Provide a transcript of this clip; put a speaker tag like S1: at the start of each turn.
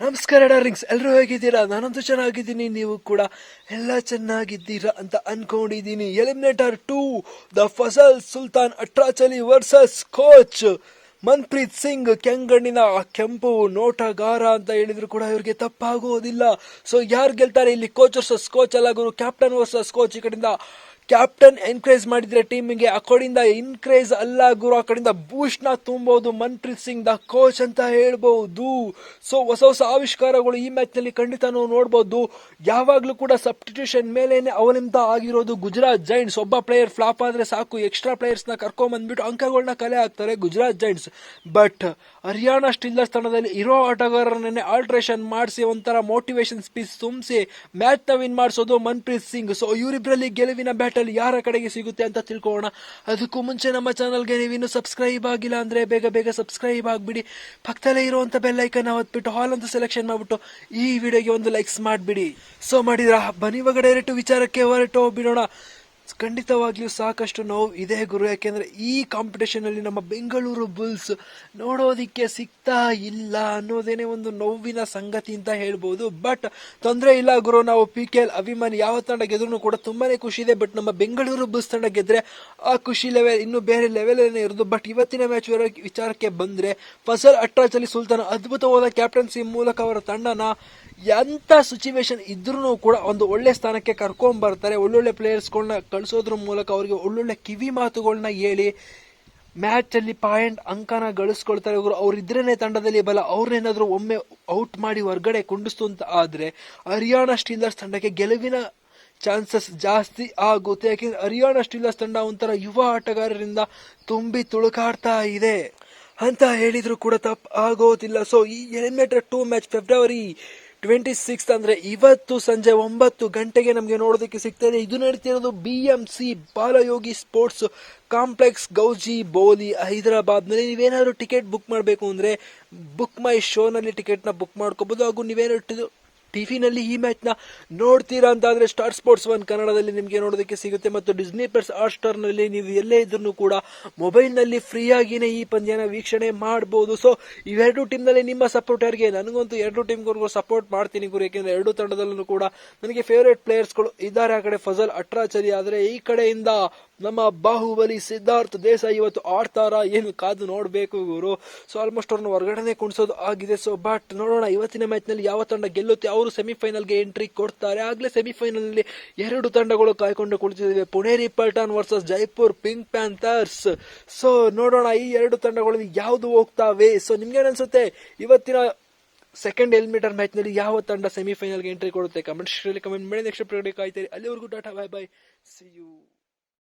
S1: ನಮಸ್ಕಾರ, ಡಾರ್ಲಿಂಗ್ಸ್. ಎಲ್ಲರೂ ಹೇಗಿದ್ದೀರಾ? ನಾನಂತೂ ಚೆನ್ನಾಗಿದ್ದೀನಿ. ನೀವು ಕೂಡ ಎಲ್ಲ ಚೆನ್ನಾಗಿದ್ದೀರಾ ಅಂತ ಅನ್ಕೊಂಡಿದ್ದೀನಿ. Eliminator two the Fazel Sultan Atrachali versus coach Manpreet Singh ಕೆಂಗಣ್ಣಿನ ಕೆಂಪು ನೋಟಗಾರ ಅಂತ ಹೇಳಿದ್ರು ಕೂಡ ಇವ್ರಿಗೆ ತಪ್ಪಾಗೋದಿಲ್ಲ. ಸೊ ಯಾರು ಗೆಲ್ತಾರೆ? ಇಲ್ಲಿ ಕೋಚ್ ವರ್ಸಸ್ ಕೋಚ್ ಅಲ್ಲ. ಗುರು ಕ್ಯಾಪ್ಟನ್ ವರ್ಸಸ್ ಕೋಚ್ ಈ ಕಡೆಯಿಂದ ಕ್ಯಾಪ್ಟನ್ ಎನ್ಕರೇಜ್ ಮಾಡಿದ್ರೆ ಟೀಮಿಗೆ ಆ ಕಡೆಯಿಂದ ಎನ್ಕರೇಜ್ ಅಲ್ಲ ಗುರು. ಆ ಕಡೆಯಿಂದ ಬೂಸ್ಟ್ನ ತುಂಬೋದು ಮನ್ಪ್ರೀತ್ ಸಿಂಗ್ ದ ಕೋಚ್ ಅಂತ ಹೇಳ್ಬಹುದು. ಸೊ ಹೊಸ ಹೊಸ ಆವಿಷ್ಕಾರಗಳು ಈ ಮ್ಯಾಚ್ನಲ್ಲಿ ಖಂಡಿತ ನಾವು ನೋಡಬಹುದು. ಯಾವಾಗಲೂ ಕೂಡ ಸಬ್ಸ್ಟಿಟ್ಯೂಷನ್ ಮೇಲೇನೆ ಅವಲಂಬಿತ ಆಗಿರೋದು ಗುಜರಾತ್ ಜೈಂಟ್ಸ್ ಒಬ್ಬ ಪ್ಲೇಯರ್ ಫ್ಲಾಪ್ ಆದ್ರೆ ಸಾಕು. ಎಕ್ಸ್ಟ್ರಾ ಪ್ಲೇಯರ್ಸ್ನ ಕರ್ಕೊಂಬಂದ್ಬಿಟ್ಟು ಅಂಕಗಳನ್ನ ಕಲೆ ಹಾಕ್ತಾರೆ Gujarat giants but Haryana steelers ತಂಡದಲ್ಲಿ ಇರೋ ಆಟಗಾರರನ್ನೇ ಆಲ್ಟ್ರೇಷನ್ ಮಾಡಿಸಿ, ಒಂಥರ ಮೋಟಿವೇಶನ್ ಸ್ಪೀಚ್ ತುಂಬಿಸಿ ಮ್ಯಾಚ್ನ ವಿನ್ ಮಾಡಿಸೋದು ಮನ್ಪ್ರೀತ್ ಸಿಂಗ್. ಸೊ ಇವರಿಬ್ಬರಲ್ಲಿ ಗೆಲುವಿನ ಯಾರ ಕಡೆಗೆ ಸಿಗುತ್ತೆ ಅಂತ ತಿಳ್ಕೊಳ್ಳೋಣ. ಅದಕ್ಕೂ ಮುಂಚೆ ನಮ್ಮ ಚಾನಲ್ಗೆ ನೀವು ಇನ್ನು ಸಬ್ಸ್ಕ್ರೈಬ್ ಆಗಿಲ್ಲ ಅಂದ್ರೆ ಬೇಗ ಬೇಗ ಸಬ್ಸ್ಕ್ರೈಬ್ ಆಗ್ಬಿಡಿ. ಪಕ್ಕದಲ್ಲೇ ಇರುವಂತ ಬೆಲ್ ಐಕನ್ ಹೊತ್ಬಿಟ್ಟು ಹಾಲ್ ಅಂತ ಸೆಲೆಕ್ಷನ್ ಮಾಡ್ಬಿಟ್ಟು ಈ ವಿಡಿಯೋಗೆ ಒಂದು ಲೈಕ್ಸ್ ಮಾಡಿಬಿಡಿ. ಸೊ ಮಾಡಿದ್ರ? ಬನ್ನಿ ಇವಾಗ ಡೈರೆಕ್ಟ್ ವಿಚಾರಕ್ಕೆ ಹೊರಟು ಬಿಡೋಣ ಖಂಡಿತವಾಗ್ಲೂ ಸಾಕಷ್ಟು ನೋವು ಇದೆ ಗುರು, ಯಾಕೆಂದ್ರೆ ಈ ಕಾಂಪಿಟೇಷನಲ್ಲಿ ನಮ್ಮ ಬೆಂಗಳೂರು ಬುಲ್ಸ್ ನೋಡೋದಿಕ್ಕೆ ಸಿಗ್ತಾ ಇಲ್ಲ ಅನ್ನೋದೇನೆ ಒಂದು ನೋವಿನ ಸಂಗತಿ ಅಂತ ಹೇಳ್ಬೋದು. ಬಟ್ ತೊಂದರೆ ಇಲ್ಲ ಗುರು, ನಾವು ಪಿ ಕೆ ಎಲ್ ಅಭಿಮಾನಿ ಯಾವ ತಂಡ ಗೆದ್ರು ಕೂಡ ತುಂಬಾನೇ ಖುಷಿ ಇದೆ. ಬಟ್ ನಮ್ಮ ಬೆಂಗಳೂರು ಬುಲ್ಸ್ ತಂಡ ಗೆದ್ರೆ ಆ ಖುಷಿ ಲೆವೆಲ್ ಇನ್ನು ಬೇರೆ ಲೆವೆಲ್ ಏನೇ ಇರೋದು. ಬಟ್ ಇವತ್ತಿನ ಮ್ಯಾಚ್ ವಿಚಾರಕ್ಕೆ ಬಂದ್ರೆ ಫಸಲ್ ಅಟ್ರಾಚಲಿ ಸುಲ್ತಾನ ಅದ್ಭುತವಾದ ಕ್ಯಾಪ್ಟನ್ಸಿ ಮೂಲಕ ಅವರ ತಂಡನ ಎಂಥ ಸಿಚುವೇಶನ್ ಇದ್ರೂ ಕೂಡ ಒಂದು ಒಳ್ಳೆ ಸ್ಥಾನಕ್ಕೆ ಕರ್ಕೊಂಡ್ ಬರ್ತಾರೆ ಒಳ್ಳೊಳ್ಳೆ ಪ್ಲೇಯರ್ಸ್ಗಳನ್ನ ಕಳಿಸೋದ್ರ ಮೂಲಕ ಅವರಿಗೆ ಒಳ್ಳೊಳ್ಳೆ ಕಿವಿ ಮಾತುಗಳನ್ನ ಹೇಳಿ ಮ್ಯಾಚ್ ಅಲ್ಲಿ ಪಾಯಿಂಟ್ ಅಂಕನ ಗಳಿಸ್ಕೊಳ್ತಾರೆ ಇವರು. ಅವ್ರಿದ್ರೇನೆ ತಂಡದಲ್ಲಿ ಬಲ ಅವ್ರನ್ನೇನಾದರೂ ಒಮ್ಮೆ ಔಟ್ ಮಾಡಿ ಹೊರ್ಗಡೆ ಕುಂಡಿಸ್ತು ಅಂತ ಆದರೆ, ಹರಿಯಾಣ ಸ್ಟೀಲರ್ಸ್ ತಂಡಕ್ಕೆ ಗೆಲುವಿನ ಚಾನ್ಸಸ್ ಜಾಸ್ತಿ ಆಗುತ್ತೆ. ಯಾಕೆಂದ್ರೆ ಹರಿಯಾಣ ಸ್ಟೀಲರ್ಸ್ ತಂಡ ಒಂಥರ ಯುವ ಆಟಗಾರರಿಂದ ತುಂಬಿ ತುಳುಕಾಡ್ತಾ ಇದೆ. ಅಂತ ಹೇಳಿದರೂ ಕೂಡ ತಪ್ಪು ಆಗೋದಿಲ್ಲ. ಸೊ ಈ eliminator two match February twenty six ಅಂದ್ರೆ ಇವತ್ತು ಸಂಜೆ ಒಂಬತ್ತು ಗಂಟೆಗೆ ನಮಗೆ ನೋಡೋದಕ್ಕೆ ಸಿಗ್ತದೆ ಇದು. ನಡೀತಿರೋದು B M C Balayogi sports complex Gachibowli ಹೈದರಾಬಾದ್ನಲ್ಲಿ. ನೀವೇನಾದ್ರು ಟಿಕೆಟ್ ಬುಕ್ ಮಾಡಬೇಕು ಅಂದ್ರೆ ಬುಕ್ ಮೈ ಶೋನಲ್ಲಿ ಟಿಕೆಟ್ನ ಬುಕ್ ಮಾಡ್ಕೋಬಹುದು ಹಾಗೂ ನೀವೇನಾದ್ರು ಟಿವಿನಲ್ಲಿ ಈ ಮ್ಯಾಚ್ನ ನೋಡ್ತೀರಾ ಅಂತ ಆದ್ರೆ ಸ್ಟಾರ್ ಸ್ಪೋರ್ಟ್ಸ್ ಒನ್ ಕನ್ನಡದಲ್ಲಿ ನಿಮಗೆ ನೋಡೋದಕ್ಕೆ ಸಿಗುತ್ತೆ ಮತ್ತು ಡಿಸ್ನಿ ಪ್ಲಸ್ ಹಾಟ್ ಸ್ಟಾರ್ನಲ್ಲಿ ನೀವು ಎಲ್ಲೇ ಇದ್ರೂ ಕೂಡ ಮೊಬೈಲ್ನಲ್ಲಿ ಫ್ರೀಯಾಗಿಯೇ ಈ ಪಂದ್ಯನ ವೀಕ್ಷಣೆ ಮಾಡಬಹುದು ಸೊ ಇವೆರಡು ಟೀಮ್ನಲ್ಲಿ ನಿಮ್ಮ ಸಪೋರ್ಟ್ ಯಾರಿಗೆ? ನನಗಂತೂ ಎರಡು ಟೀಮ್ಗೂ ಸಪೋರ್ಟ್ ಮಾಡ್ತೀನಿ ಗುರು. ಏಕೆಂದರೆ ಎರಡು ತಂಡದಲ್ಲೂ ಕೂಡ ನನಗೆ ಫೇವರೇಟ್ ಪ್ಲೇಯರ್ಸ್ಗಳು ಇದ್ದಾರೆ. ಆ ಕಡೆ ಫಜಲ್ ಅಟ್ರಾಚರಿ ಆದರೆ ಈ ಕಡೆಯಿಂದ ನಮ್ಮ ಬಾಹುಬಲಿ ಸಿದ್ಧಾರ್ಥ್ ದೇಸಾಯಿ ಇವತ್ತು ಆಡ್ತಾರ? ಏನು ಕಾದು ನೋಡಬೇಕು ಗುರು? ಸೊ ಆಲ್ಮೋಸ್ಟ್ ಅವ್ರನ್ನ ಹೊರಗಡೆನೆ ಕುಣಿಸೋದು ಆಗಿದೆ. ಸೊ ಬಟ್ ನೋಡೋಣ, ಇವತ್ತಿನ ಮ್ಯಾಚ್ನಲ್ಲಿ ಯಾವ ತಂಡ ಗೆಲ್ಲುತ್ತೆ? ಅವರು ಸೆಮಿಫೈನಲ್ಗೆ ಎಂಟ್ರಿ ಕೊಡ್ತಾರೆ. ಆಗ್ಲೇ ಸೆಮಿಫೈನಲ್ನಲ್ಲಿ ಎರಡು ತಂಡಗಳು ಕಾಯ್ಕೊಂಡು ಕುಳಿತಿದ್ದೇವೆ. Puneri Paltan versus Jaipur pink panthers. So ನೋಡೋಣ, ಈ ಎರಡು ತಂಡಗಳಲ್ಲಿ ಯಾವುದು ಹೋಗ್ತಾವೆ? ಸೊ ನಿಮ್ಗೆ ಅನ್ಸುತ್ತೆ? ಇವತ್ತಿನ ಸೆಕೆಂಡ್ ಎಲಿಮಿನೇಟರ್ ಮ್ಯಾಚ್ನಲ್ಲಿ ಯಾವ ತಂಡ ಸೆಮಿಫೈನಲ್ಗೆ ಎಂಟ್ರಿ ಕೊಡುತ್ತೆ? ಕಮೆಂಟ್ ಕಮೆಂಟ್ ಮಾಡಿ. ನೆಕ್ಸ್ಟ್ ಕಾಯ್ತೀರಿ. ಅಲ್ಲಿವರೆಗೂ tata bye bye see you